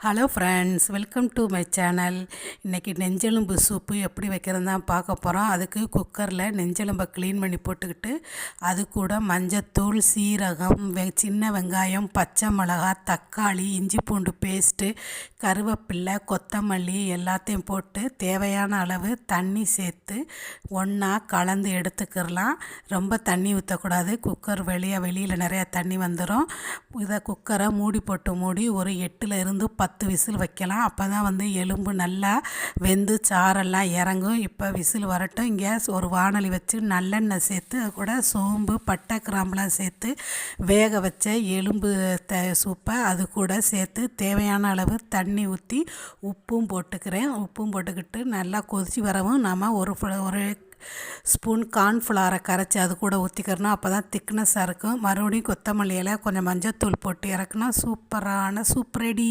Hello friends welcome to my channel இன்றைக்கி நெஞ்செலும்பு soup எப்படி வைக்கிறதுன்னு தான் பார்க்க போகிறோம் அதுக்கு குக்கரில் நெஞ்செலும்பை க்ளீன் பண்ணி போட்டுக்கிட்டு அது கூட மஞ்சத்தூள் சீரகம் வெ சின்ன வெங்காயம் பச்சை மிளகா தக்காளி இஞ்சி பூண்டு பேஸ்ட்டு கருவேப்பில்லை கொத்தமல்லி எல்லாத்தையும் போட்டு தேவையான அளவு தண்ணி சேர்த்து ஒன்றா கலந்து எடுத்துக்கிறலாம் ரொம்ப தண்ணி ஊற்றக்கூடாது குக்கர் வெளியே வெளியில் நிறையா தண்ணி வந்துடும் இதை குக்கரை மூடி போட்டு மூடி ஒரு எட்டில் இருந்து பத்து விசில் வைக்கலாம். அப்போ தான் வந்து எலும்பு நல்லா வெந்து சாரெல்லாம் இறங்கும். இப்போ விசில் வரட்டும். இங்கே ஒரு வானொலி வச்சு நல்லெண்ணெய் சேர்த்து அது கூட சோம்பு பட்டை கிராம்பெலாம் சேர்த்து வேக வச்ச எலும்பு த சூப்பை அது கூட சேர்த்து தேவையான அளவு தண்ணி ஊற்றி உப்பும் போட்டுக்கிறேன். உப்பும் போட்டுக்கிட்டு நல்லா கொதித்து வரவும் நம்ம ஒரு ஒரு ஸ்பூன் கார்ன்ஃப்ளாரை கரைச்சி அது கூட ஊற்றிக்கிறணும் அப்போ தான் திக்னஸாக இருக்கும். மறுபடியும் கொத்தமல்லி இலை கொஞ்சம் மஞ்சத்தூள் போட்டு இறக்குனா சூப்பரான சூப் ரெடி.